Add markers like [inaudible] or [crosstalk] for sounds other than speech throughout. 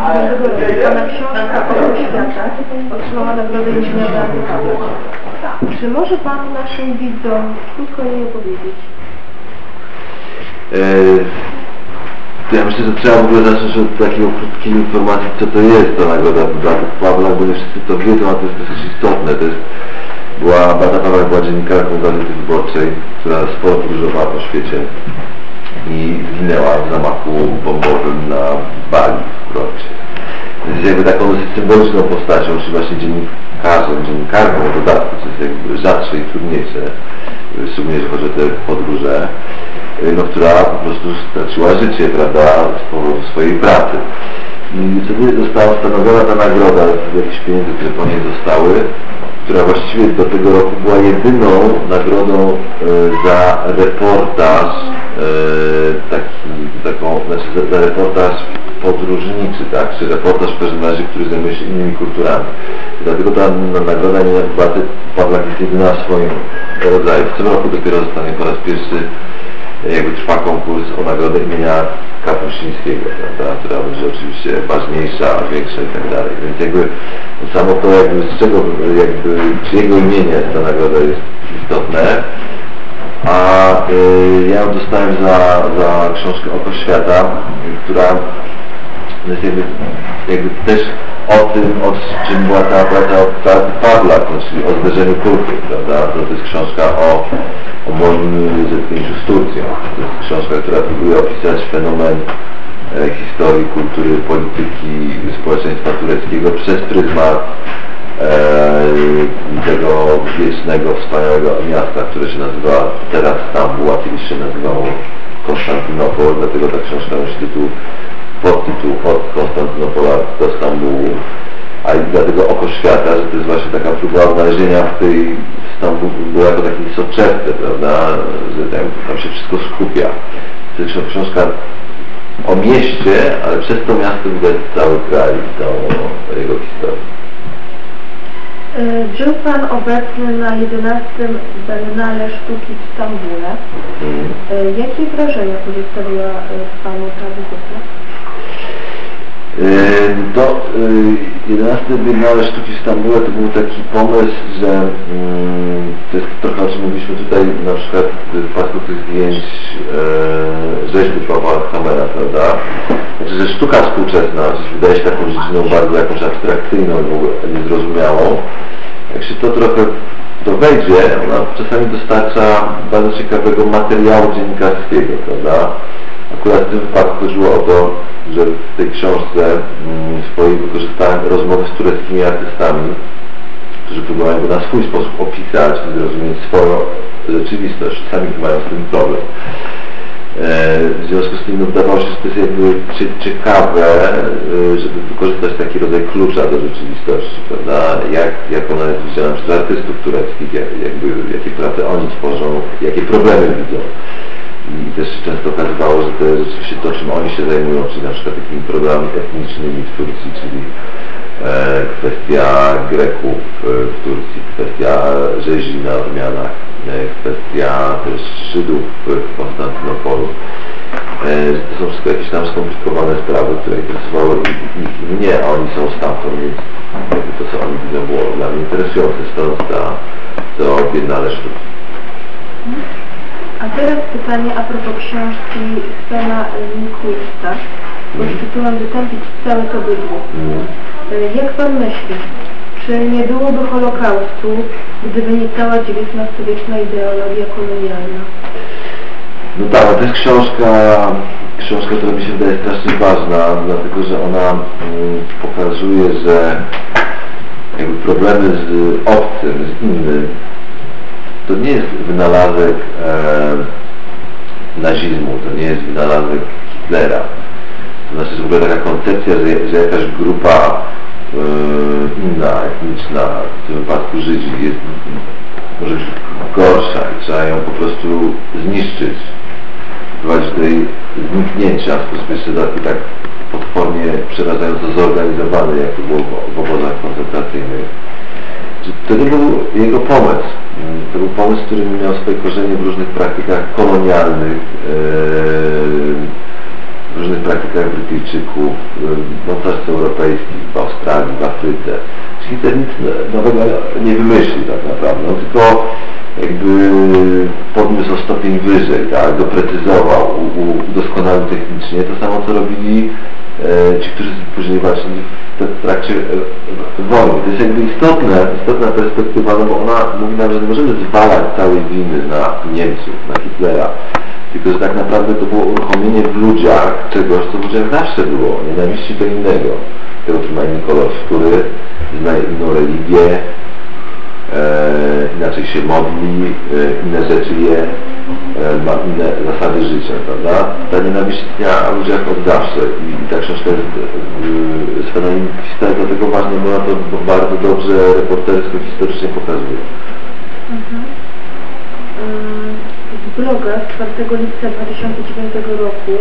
Pana książka o świata otrzymała nagrodę inżyniera Czy może Pan naszym widzom krótko niej opowiedzieć? E, ja myślę, że trzeba w ogóle zacząć od takiej krótkiej informacji, co to jest ta nagroda Pawła, bo nie wszyscy to wiedzą, a to jest dosyć istotne. To jest, była, Beata Pawła była dziennikarką Gazety Wyborczej, która sporo podróżowała po świecie i zginęła w zamachu bombowym na Bali. Jest jakby taką symboliczną postacią, czy właśnie dziennikarzem, dziennikarką w dodatku, co jest jakby rzadsze i trudniejsze, szczególnie jeżeli chodzi o te podróże, no, która po prostu straciła życie, prawda, z powodu swojej pracy. I wtedy została ustanowiona ta nagroda z jakichś pieniędzy, które po niej zostały, która właściwie do tego roku była jedyną nagrodą e, za reportaż, e, taki, taką, znaczy za, za reportaż podróżniczy, tak, czy reportaż w każdym razie, który zajmuje się innymi kulturami. I dlatego ta nagroda imienia Baty Pawlak jest jedyna w swoim rodzaju. W tym roku dopiero zostanie po raz pierwszy jakby trwa konkurs o nagrodę imienia Kapuścińskiego, prawda, która będzie oczywiście ważniejsza, większa i tak dalej. Więc jakby samo to jakby z czego, jakby czyjego imienia ta nagroda jest istotne. A y, ja ją dostałem za, za książkę Oko Świata, która jest jakby, jakby też o tym, o czym była ta praca Pawla, czyli o zderzeniu kultur, prawda? To, to jest książka o, o moim zetknięciu z Turcją. To jest książka, która próbuje opisać fenomen e, historii, kultury, polityki społeczeństwa tureckiego przez pryzmat e, tego wiecznego, wspaniałego miasta, które się nazywa teraz Stambuł, a kiedyś się nazywało Konstantynopol, dlatego ta książka nosi tytuł podtytuł od Konstantynopola do Stambułu, a i dlatego oko świata, że to jest właśnie taka próba odnalezienia w tej Stambułu było jako takiej soczewce, prawda, że tam, tam się wszystko skupia. To jest książka o mieście, ale przez to miasto widać cały kraj i całą jego historię. E, był Pan obecny na 11 Biennale Sztuki w Stambule. Mm. E, Jakie wrażenia pozostawiła e, w Panu ta wizyta? Yy, To yy, 11 Biennale Sztuki w Stambule to był taki pomysł, że mm, to jest trochę o czym mówiliśmy tutaj na przykład w pasku tych zdjęć yy, rzeźby Pawła Hamera, prawda? Znaczy, że sztuka współczesna, wydaje się taką dziedziną bardzo jakąś abstrakcyjną niezrozumiałą. Jak się to trochę to wejdzie, ona czasami dostarcza bardzo ciekawego materiału dziennikarskiego, prawda? Akurat w tym wypadku chodziło o to, że w tej książce mm, swojej wykorzystałem rozmowy z tureckimi artystami, którzy próbują na swój sposób opisać i zrozumieć swoją rzeczywistość. Sami mają z tym problem. E, W związku z tym no, wydawało się, że to jest jakby cie- ciekawe, e, żeby wykorzystać taki rodzaj klucza do rzeczywistości, prawda? Jak, jak ona jest widziana przez artystów tureckich, jak, jakby, jakie prace oni tworzą, jakie problemy widzą. I też często okazywało, że to rzeczywiście to, czym oni się zajmują, czyli na przykład takimi problemami etnicznymi w Turcji, czyli e, kwestia Greków e, w Turcji, kwestia rzezi na odmianach, e, kwestia też Żydów w Konstantynopolu. E, to są wszystko jakieś tam skomplikowane sprawy, które interesowały ich, i mnie, a oni są stamtąd, więc to, co oni widzą, było dla mnie interesujące, stąd ta, to Biennale Sztuki. A teraz pytanie a propos książki Stena Nikulista pod tytułem Wytępić całe to bydło. Mm. Jak Pan myśli, czy nie byłoby Holokaustu, gdyby nie cała XIX-wieczna ideologia kolonialna? No tak, to jest książka, książka, która mi się wydaje strasznie ważna, dlatego że ona mm, pokazuje, że jakby problemy z obcym, z innym, to nie jest wynalazek e, nazizmu, to nie jest wynalazek Hitlera. To znaczy, że w ogóle taka koncepcja, że, że jakaś grupa e, inna, etniczna, w tym wypadku Żydzi, jest może być gorsza i trzeba ją po prostu zniszczyć, prowadzić do jej zniknięcia w sposób jeszcze tak potwornie przerażająco zorganizowany, jak to było w obozach koncentracyjnych. To był jego pomysł. To był pomysł, który miał swoje korzenie w różnych praktykach kolonialnych, e, w różnych praktykach Brytyjczyków, w mocarstw europejskich, w Australii, w Afryce. Hitler nic nowego nie wymyślił tak naprawdę, tylko jakby podniósł o stopień wyżej, tak, doprecyzował, udoskonalił technicznie to samo co robili e, ci, którzy później walczyli w, trakcie e, wojny. To jest jakby istotne, istotna perspektywa, no bo ona mówi nam, że nie możemy zwalać całej winy na Niemców, na Hitlera, tylko że tak naprawdę to było uruchomienie w ludziach czegoś, co w ludziach zawsze było, nienawiści do innego, tego, który ma inny kolor skóry, zna inną religię, e, inaczej się modli, e, inne rzeczy je, e, ma inne zasady życia, prawda? Ta nienawiść istniała w ludziach od zawsze i, i ta książka jest e, z fenomenistyka jest dlatego ważna, bo ona to bardzo dobrze reportersko historycznie pokazuje. Mhm. Bloga z 4 lipca 2009 roku,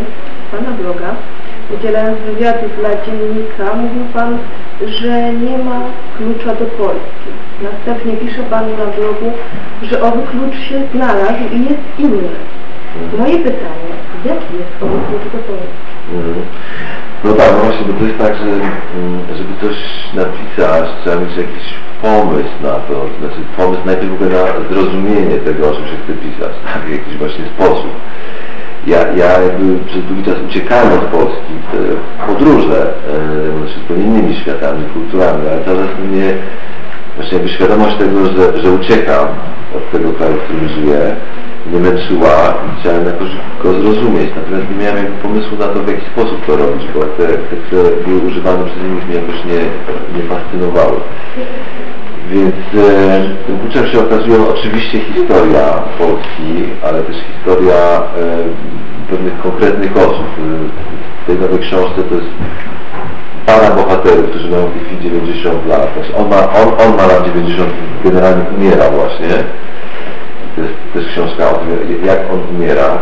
Pana bloga, udzielając wywiadu dla dziennika, mówił Pan, że nie ma klucza do Polski. Następnie pisze Pan na blogu, że owy klucz się znalazł i jest inny. Moje pytanie, jaki jest owy klucz do Polski? Mhm. No tak, no właśnie, bo to jest tak, że mm, żeby coś napisać, trzeba mieć jakiś pomysł na to, znaczy pomysł najpierw w ogóle na zrozumienie tego, o czym się chce pisać, [laughs] tak, jakiś właśnie sposób. Ja, ja jakby przez długi czas uciekałem od Polski w podróże, zupełnie innymi światami, kulturami, ale czas mnie właśnie jakby świadomość tego, że, że uciekam od tego kraju, w którym żyję, mnie męczyła i chciałem jakoś go zrozumieć, natomiast nie miałem jakby pomysłu na to, w jaki sposób to robić, bo te, te które były używane przez innych mnie jakoś nie, nie fascynowały. Więc e, tym kluczem się okazuje oczywiście historia Polski, ale też historia e, pewnych konkretnych osób. E, W tej nowej książce to jest para bohaterów, którzy mają w tej chwili 90 lat. Znaczy on, ma, on, on ma lat 90, generalnie umiera właśnie. To jest też książka o tym, jak on umiera.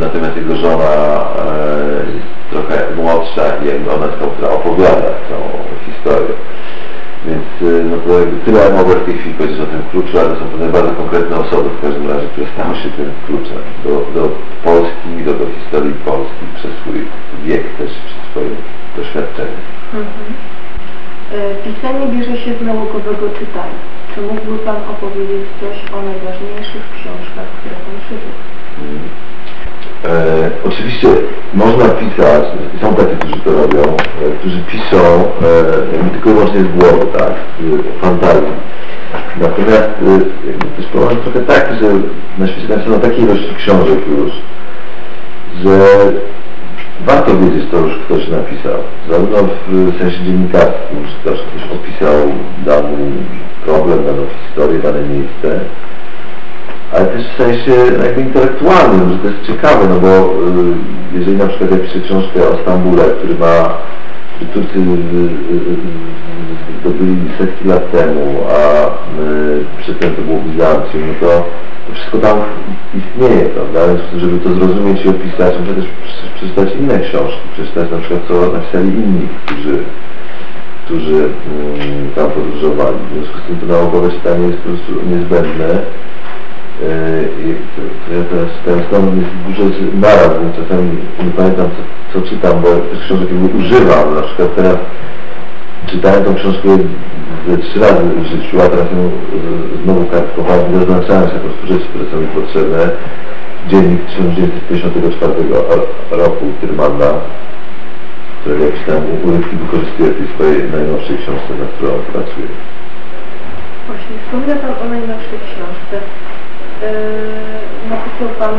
Natomiast jego żona trochę młodsza i jakby ona jest tą, która opowiada całą historię. Więc e, no to jakby tyle mogę w tej chwili powiedzieć o tym kluczu, ale to są pewne bardzo konkretne osoby w każdym razie, które stały się tym kluczem do, do Polski, do, do historii Polski przez swój wiek też, przez swoje doświadczenie. Mhm. E, Pisanie bierze się z naukowego czytania. Czy mógłby Pan opowiedzieć coś o najważniejszych książkach, które Pan przeczytał? E, oczywiście można pisać, są tacy, którzy to robią, e, którzy piszą e, tylko i wyłącznie z głowy, tak, z fantazji. Natomiast e, jakby też problem jest trochę taki, że na świecie napisano takiej ilości książek już, że warto wiedzieć, co już ktoś napisał. Zarówno w sensie dziennikarskim, że ktoś opisał dany problem, daną historię, dane miejsce, ale też w sensie jakby intelektualnym, że to jest ciekawe, no bo y, jeżeli na przykład ja piszę książkę o Stambule, który ma, który Turcy y, y, y, zdobyli setki lat temu, a y, przedtem to było Bizancjum, no to, to wszystko tam istnieje, prawda? Więc żeby to zrozumieć i opisać, muszę też prze- przeczytać inne książki, przeczytać na przykład co napisali inni, którzy którzy mm, tam podróżowali. W związku z tym to naukowe czytanie jest po prostu niezbędne. To Ja teraz czytałem stąd jest dużo naraz, więc czasami nie pamiętam co, co czytam, bo tych książek używam. Na przykład teraz czytałem tą książkę ze trzy razy w życiu, a teraz ją znowu kartkowałem i zaznaczałem sobie po prostu rzeczy, które są mi potrzebne. Dziennik 1954 ro- roku Tyrmanda, którego jakiś tam urywki wykorzystuję w tej swojej najnowszej książce, nad którą pracuję. Właśnie, wspomina Pan o najnowszej książce. Yy, napisał Pan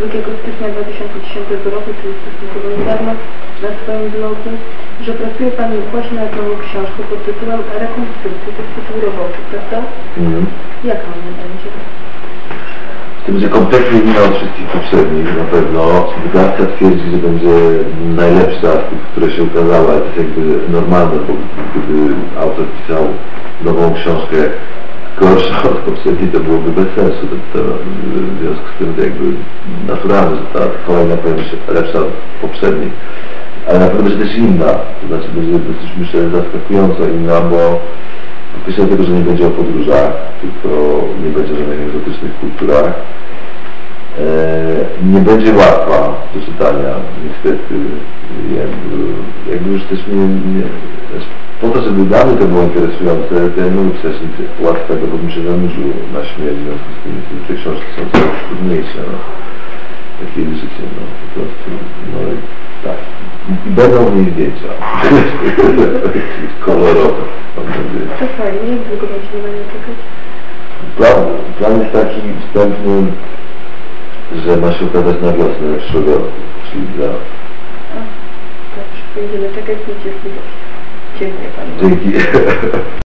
yy, 2 stycznia 2010 roku, czyli stosunkowo niedawno, na swoim blogu, że pracuje Pan właśnie nad nową książką pod tytułem Rekonstrukcja. To jest tytuł roboczy, prawda? Mhm. Jaka ona będzie? To będzie kompletnie inna od wszystkich poprzednich, na pewno. Wydawca twierdzi, że będzie najlepsza z tych, które się ukazały, ale to jest jakby normalne, bo gdyby autor pisał nową książkę gorszą od poprzedniej, to byłoby bez sensu. To, to, w związku z tym to jakby naturalne, że ta kolejna powinna się lepsza od poprzedniej. Ale na pewno będzie też inna, to znaczy będzie dosyć myślę zaskakująco inna, bo po pierwsze dlatego, że nie będzie o podróżach, tylko nie będzie o żadnych egzotycznych kulturach. Nie będzie łatwa do czytania, niestety. Jakby, jakby już też nie, nie też po to, żeby dla mnie to było interesujące, to ja nie lubię pisać nic łatwego, bo bym się zanudził na śmierć, w związku z tym te książki są coraz trudniejsze. No. Takie jest życie, no po prostu. No i tak. I będą w niej zdjęcia. Kolorowe. mam nadzieję. To fajnie, długo będziemy na nie czekać? Plan, plan jest taki wstępny, że ma się ukazać na wiosnę przyszłego roku, czyli za... A, dobrze, będziemy czekać niecierpliwości. Dziękuję Panu. Dzięki. [laughs]